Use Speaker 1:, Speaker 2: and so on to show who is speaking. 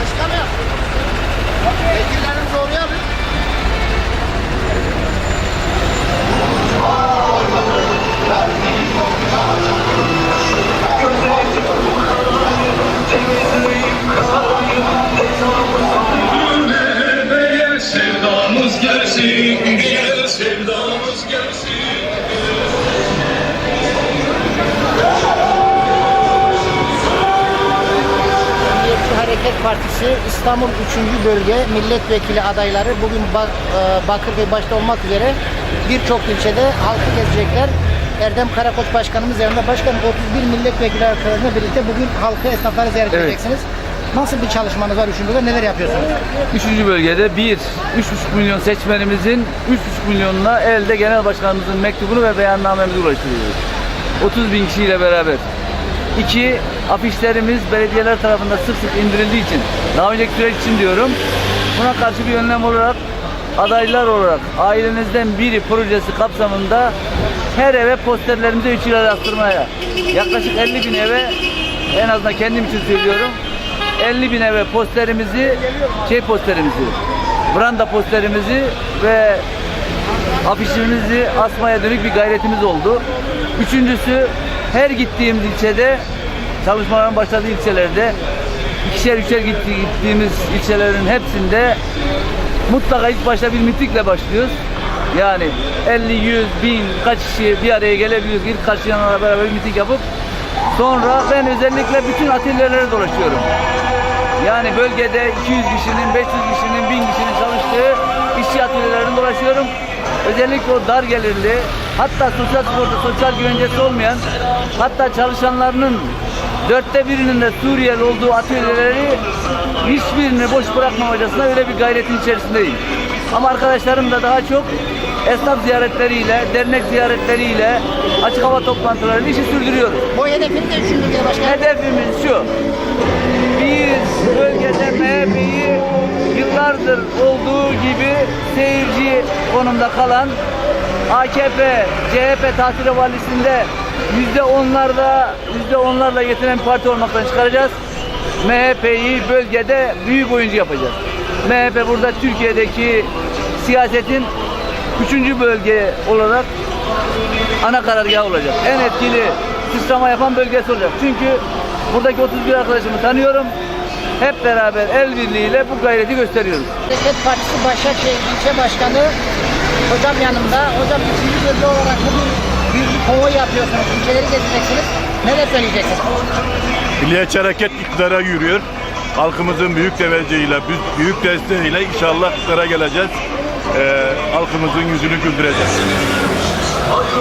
Speaker 1: Başkanım. Vekillerimizi Partisi İstanbul 3. Bölge milletvekili adayları bugün Bak- e, Bakırköy başta olmak üzere birçok ilçede halkı gezecekler. Erdem Karakoç Başkanımız yanında. Başkanım 31 milletvekili arkadaşlarıyla birlikte bugün halkı esnafları ziyaret
Speaker 2: Evet.
Speaker 1: edeceksiniz. Nasıl bir çalışmanız var üçüncüde? Neler yapıyorsunuz?
Speaker 2: Üçüncü bölgede bir, 3,5 milyon seçmenimizin 3,5 milyonuna elde genel başkanımızın mektubunu ve beyannamemizi ulaştırıyoruz. 30 bin kişiyle beraber. İki, afişlerimiz belediyeler tarafından sık sık indirildiği için, daha önceki süreç için diyorum, buna karşı bir önlem olarak adaylar olarak ailenizden biri projesi kapsamında her eve posterlerimizi 3 lira astırmaya yaklaşık 50 bin eve en azından kendim için söylüyorum 50 bin eve posterimizi şey posterimizi branda posterimizi ve afişimizi asmaya dönük bir gayretimiz oldu. Üçüncüsü her gittiğimiz ilçede çalışmaların başladığı ilçelerde ikişer üçer gitti- gittiğimiz ilçelerin hepsinde mutlaka ilk başta bir mitikle başlıyoruz. Yani 50, 100, 1000 kaç kişi bir araya gelebiliyoruz. İlk karşıyanlarla beraber bir miting yapıp sonra ben özellikle bütün atölyelere dolaşıyorum. Yani bölgede 200 kişinin, 500 kişinin, 1000 kişinin çalıştığı işçi atölyelerinde dolaşıyorum. Özellikle o dar gelirli, hatta sosyal sigorta, sosyal güvencesi olmayan, hatta çalışanlarının dörtte birinin de Suriyeli olduğu atölyeleri hiçbirini boş bırakmamacasına öyle bir gayretin içerisindeyim. Ama arkadaşlarım da daha çok esnaf ziyaretleriyle, dernek ziyaretleriyle, açık hava toplantılarıyla işi sürdürüyoruz.
Speaker 1: Bu hedefiniz de üçüncü bölge başkanım.
Speaker 2: Hedefimiz şu. Biz bölgede MHP'yi yıllardır olduğu gibi seyirci konumda kalan AKP, CHP tahsili valisinde yüzde onlarda yüzde onlarla getiren bir parti olmaktan çıkaracağız. MHP'yi bölgede büyük oyuncu yapacağız. MHP burada Türkiye'deki siyasetin üçüncü bölge olarak ana karargah olacak. En etkili sıçrama yapan bölgesi olacak. Çünkü buradaki 31 arkadaşımı tanıyorum. Hep beraber el birliğiyle bu gayreti gösteriyoruz.
Speaker 1: Hareket Partisi Başakşehir İlçe Başkanı hocam yanımda. Hocam üçüncü bölge olarak bugün konvoy yapıyorsunuz, ülkeleri gezeceksiniz. Neler söyleyeceksiniz?
Speaker 3: Milliyetçi Hareket iktidara yürüyor. Halkımızın büyük teveccühüyle, büyük desteğiyle inşallah iktidara geleceğiz. Ee, halkımızın yüzünü güldüreceğiz.
Speaker 4: Hakkım.